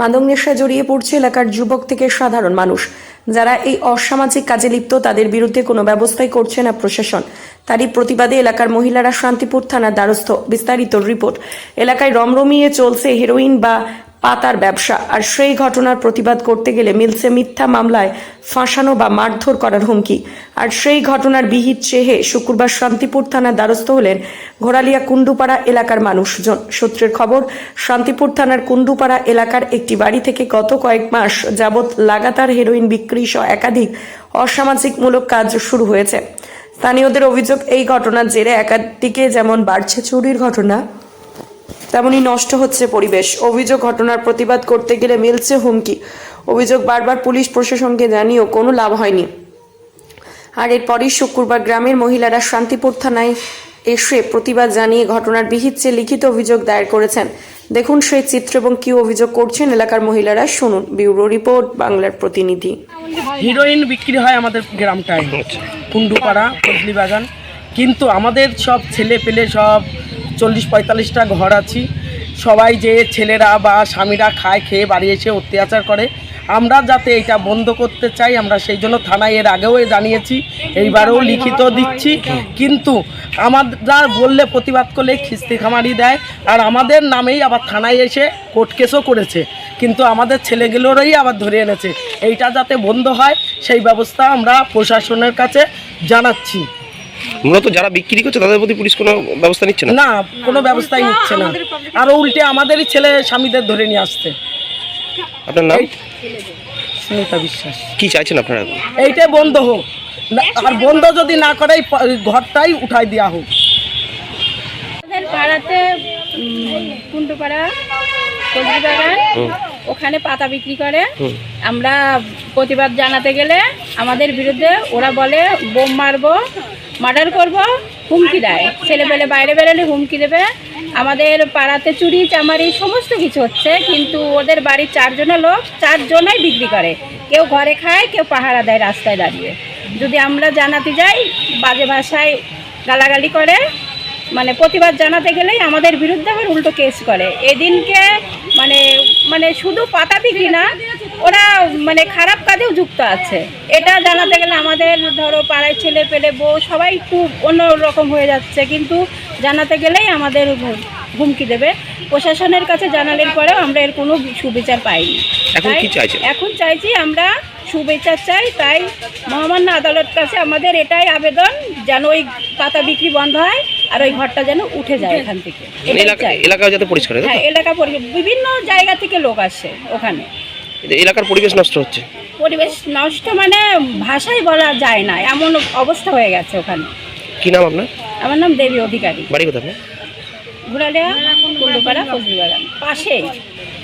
মাদক নেশায় জড়িয়ে পড়ছে এলাকার যুবক থেকে সাধারণ মানুষ। যারা এই অসামাজিক কাজে লিপ্ত, তাদের বিরুদ্ধে কোনো ব্যবস্থাই করছে না প্রশাসন। তারই প্রতিবাদে এলাকার মহিলারা শান্তিপুর থানার দ্বারস্থ। বিস্তারিত রিপোর্ট। এলাকায় রমরমিয়ে চলছে হেরোইন বা পাতার ব্যবসা। আর সেই ঘটনার প্রতিবাদ করতে গেলে মিলছে মিথ্যা মামলায় ফাঁসানো বা মারধর করার হুমকি। আর সেই ঘটনার বিহিত চেহে শুক্রবার শান্তিপুর থানার দ্বারস্থ হলেন ঘোড়ালিয়া কুন্ডুপাড়া এলাকার মানুষজন। সূত্রের খবর, শান্তিপুর থানার কুন্ডুপাড়া এলাকার একটি বাড়ি থেকে গত কয়েক মাস যাবৎ লাগাতার হেরোইন বিক্রি সহ একাধিক অসামাজিকমূলক কাজ শুরু হয়েছে। স্থানীয়দের অভিযোগ, এই ঘটনার জেরে একাধিকে যেমন বাড়ছে চুরির ঘটনা তেমনি নষ্ট হচ্ছে পরিবেশ। অভিযোগ ঘটনার প্রতিবাদ করতে গেলে মিলছে হুমকি। অভিযোগ বারবার পুলিশ প্রশাসনকে জানিয়েও কোনো লাভ হয়নি। আর এরপরই শুক্রবার গ্রামের মহিলারা শান্তিপুর থানায় এসে প্রতিবাদ জানিয়ে ঘটনার বিহিত চেয়ে লিখিত অভিযোগ দায়ের করেছেন। দেখুন সেই চিত্র এবং কি অভিযোগ করছেন এলাকার মহিলারা। শুনুন ব্যুরো রিপোর্ট বাংলার প্রতিনিধি। হিরোইন বিক্রি হয় আমাদের গ্রামটায়। কুন্ডুপাড়া ফজলি বাগান কিন্তু আমাদের সব ছেলে পেলে সব চল্লিশ পঁয়তাল্লিশটা ঘর আছি। সবাই যে ছেলেরা বা স্বামীরা খায়, খেয়ে, বাড়ি এসে অত্যাচার করে, আমরা যাতে এটা বন্ধ করতে চাই, আমরা সেই জন্য থানায় এর আগেও জানিয়েছি, এইবারেও লিখিত দিচ্ছি। কিন্তু আমরা বললে প্রতিবাদ করলে খিস্তি খামারি দেয়, আর আমাদের নামেই আবার থানায় এসে কোর্ট কেসও করেছে। কিন্তু আমাদের ছেলেগুলোরই আবার ধরে এনেছে। এইটা যাতে বন্ধ হয়, সেই ব্যবস্থা আমরা প্রশাসনের কাছে জানাচ্ছি। মূলত যারা বিক্রি করছে তাদের প্রতি পুলিশ কোনো ব্যবস্থা নিচ্ছে না? না কোনো ব্যবস্থাই নিচ্ছে না। আরও উল্টে আমাদেরই ছেলে স্বামীদের ধরে নিয়ে আসছে। আপনার নাম? সুনিতা বিশ্বাস। কি চাইছেন আপনারা? এইটাই বন্ধ হোক। আর বন্ধ যদি না করে ঘরটাই উঠাই দেওয়া হোক। পাড়াতে কুন্ডুপাড়া সবজি বাগান ওখানে পাতা বিক্রি করে। আমরা প্রতিবাদ জানাতে গেলে আমাদের বিরুদ্ধে ওরা বলে বোম মারবো। মার্ডার করব, হুমকি দেয়। ছেলেপেলে বাইরে বেরোলে হুমকি দেবে। আমাদের পাড়াতে চুরি, চামারি সমস্ত কিছু হচ্ছে, কিন্তু ওদের বাড়ির চারজনের লোক চারজনাই বিক্রি করে। কেউ ঘরে খায়, কেউ পাহারা দেয়, রাস্তায় দাঁড়িয়ে। যদি আমরা জানাতে যাই, বাজে ভাষায় গালাগালি করে মানে প্রতিবাদ জানাতে গেলেই আমাদের বিরুদ্ধে আবার উল্টো কেস করে। এদিনকে মানে মানে শুধু পাতা বিক্রি না, ওরা মানে খারাপ কাজেও যুক্ত আছে। এটা জানাতে গেলে আমাদের ধরো পাড়ায় ছেলে পেলে বউ সবাই একটু অন্য রকম হয়ে যাচ্ছে। কিন্তু জানাতে গেলেই আমাদের হুমকি দেবে। প্রশাসনের কাছে জানালের পরেও আমরা এর কোনো সুবিচার পাইনি। এখন চাইছি আমরা শুভেচ্ছা চাই। তাই মহামান্য আদালত কাছে আমাদের এটাই আবেদন যেন ওই পাতা বিক্রি বন্ধ হয় আর ওই ঘরটা যেন উঠে যায় এখান থেকে। এলাকা এলাকা যাতে পরিষ্কার হ্যাঁ এলাকা বিভিন্ন জায়গা থেকে লোক আসে ওখানে? এলাকার পরিবেশ নষ্ট হচ্ছে। পরিবেশ নষ্ট মানে ভাষায় বলা যায় না এমন অবস্থা হয়ে গেছে ওখানে। কি নাম আপনার? আমার নাম দেবী অধিকারী। বাড়ি কোথায় ঘুরালিয়া ফজলিবাগান। পাশেই